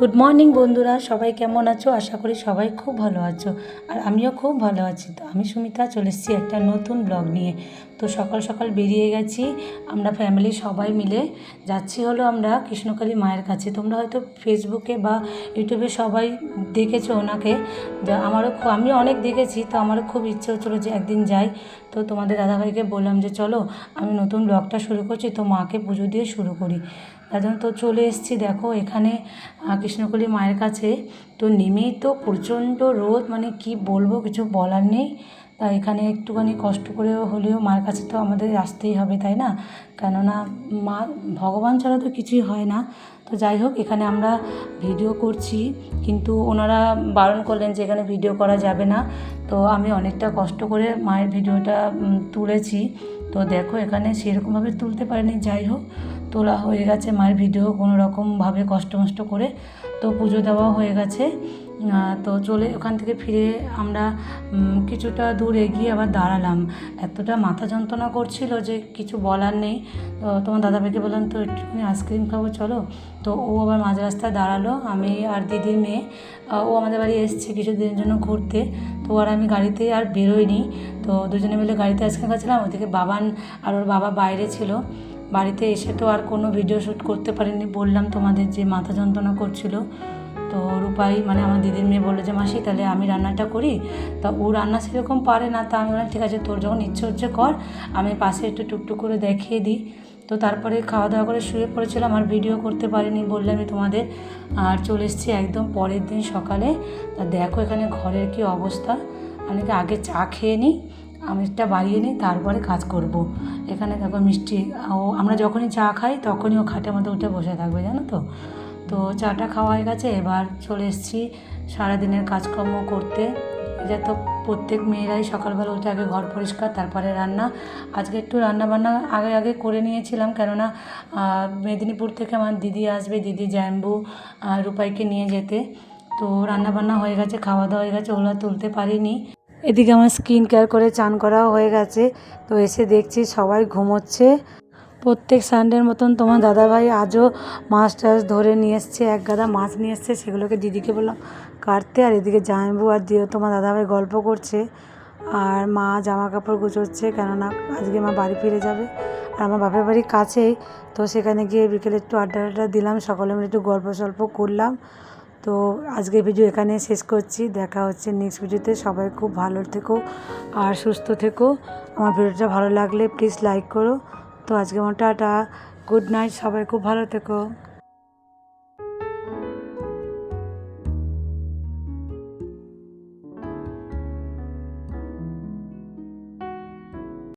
Good morning বন্ধুরা। সবাই কেমন আছো? আশা করি সবাই খুব ভালো আছো। আর আমিও খুব ভালো আছি। তো আমি সুমিতা, চলে এসেছি একটা নতুন ব্লগ নিয়ে। তো সকাল সকাল বেরিয়ে গেছি। আমরা ফ্যামিলি সবাই মিলে। যাচ্ছি হলো আমরা কৃষ্ণকালী মায়ের কাছে। তোমরা হয়তো ফেসবুকে বা ইউটিউবে সবাই দেখেছ ওনাকে। আমারও খুব আমি অনেক দেখেছি, তো আমারও খুব ইচ্ছে হচ্ছিল যে একদিন যাই। তো তোমাদের দাদাভাইকে বললাম যে, চলো, আমি নতুন ব্লগটা শুরু করছি, তো মাকে পুজো দিয়ে শুরু করি। তার জন্য তো চলে এসেছি। দেখো, এখানে কৃষ্ণকলি মায়ের কাছে। তো নেমেই তো প্রচণ্ড রোদ মানে কি বলব, কিছু বলার নেই। তা এখানে একটুখানি কষ্ট করে হলেও মায়ের কাছে তো আমাদের আসতেই হবে, তাই না? কেননা মা, ভগবান ছাড়া তো কিছুই হয় না। তো যাই হোক, এখানে আমরা ভিডিও করছি, কিন্তু ওনারা বারণ করলেন যে এখানে ভিডিও করা যাবে না। তো আমি অনেকটা কষ্ট করে মায়ের ভিডিওটা তুলেছি। তো দেখো, এখানে সেরকমভাবে তুলতে পারিনি। যাই হোক তোলা হয়ে গেছে, মায়ের ভিডিও কোনো রকমভাবে কষ্ট মষ্ট করে। তো পুজো দেওয়া হয়ে গেছে। তো চলে ওখান থেকে ফিরে আমরা কিছুটা দূর এগিয়ে আবার দাঁড়ালাম। এতটা মাথা যন্ত্রণা করছিল যে কিছু বলার নেই। তো তোমার দাদাভাইকে বললাম, তো একটুখানি আইসক্রিম খাব, চলো। তো ও আবার মাঝ রাস্তায় দাঁড়াল, আমি আর দিদির মেয়ে। ও আমাদের বাড়ি এসছে কিছুদিনের জন্য ঘুরতে। তো আর আমি গাড়িতে আর বেরোইনি। তো দুজনে মিলে গাড়িতে আইসক্রিম খাচ্ছিলাম, ওদিকে বাবান আর ওর বাবা বাইরে ছিল। বাড়িতে এসে তো আর কোনো ভিডিও শ্যুট করতে পারিনি। বললাম তোমাদের যে মাথা যন্ত্রণা করছিল, তো রূপাই মানে আমার দিদির মেয়ে বলল যে, মাসি, তাহলে আমি রান্নাটা করি। তা ও রান্না সেরকম পারে না, তা আমি বললাম, ঠিক আছে, তোর যখন ইচ্ছে হচ্ছে কর, আমি পাশে একটু টুকটুক করে দেখিয়ে দিই। তো তারপরে খাওয়া দাওয়া করে শুয়ে পড়েছিলাম আর ভিডিও করতে পারিনি বললামই তোমাদের। আর চলে এসেছি একদম পরের দিন সকালে। তা দেখো এখানে ঘরের কি অবস্থা। আমি কি আগে চা খেয়ে নিই আমিরটা বাড়িয়ে নিই, তারপরে কাজ করব। এখানে দেখো মিষ্টি, ও আমরা যখনই চা খাই তখনই ও খাটের মধ্যে উঠে বসে থাকবে, জানো তো? তো চাটা খাওয়া হয়ে গেছে, এবার চলে এসেছি সারাদিনের কাজকর্ম করতে। এটা তো প্রত্যেক মেয়েরাই সকালবেলা উঠে আগে ঘর পরিষ্কার, তারপরে রান্না। আজকে একটু রান্না বান্না আগে আগে করে নিয়েছিলাম, কেননা মেদিনীপুর থেকে আমার দিদি আসবে, দিদি জ্যাম্বু রূপাইকে নিয়ে যেতে। তো রান্না বান্না হয়ে গেছে, খাওয়া দাওয়া হয়ে গেছে, ওগুলো তুলতে পারিনি। এদিকে আমার স্কিন কেয়ার করে চান করাও হয়ে গেছে। তো এসে দেখছি সবাই ঘুমোচ্ছে। প্রত্যেক সানডের মতন তোমার দাদাভাই আজও মাছ টাছ ধরে নিয়ে এসছে, এক গাদা মাছ নিয়ে এসছে, সেগুলোকে দিদিকে বললাম, কাটতে। আর এদিকে জামাইবু আর দিয়ে তোমার দাদাভাই গল্প করছে। আর মা জামা কাপড় গুছোচ্ছে কেননা আজকে মা বাড়ি ফিরে যাবে। আর আমার বাপের বাড়ির কাছেই, তো সেখানে গিয়ে বিকেলে একটু আড্ডা আড্ডা দিলাম, সকলে মিলে একটু গল্প সল্প করলাম। তো আজকে ভিডিও এখানে শেষ করছি। দেখা হচ্ছে নেক্সট ভিডিওতে। সবাই খুব ভালো থেকো আর সুস্থ থেকো। আমার ভিডিওটা ভালো লাগলে প্লিজ লাইক করো। তো আজকে আমার টাটা। গুড নাইট সবাই খুব ভালো থেকো।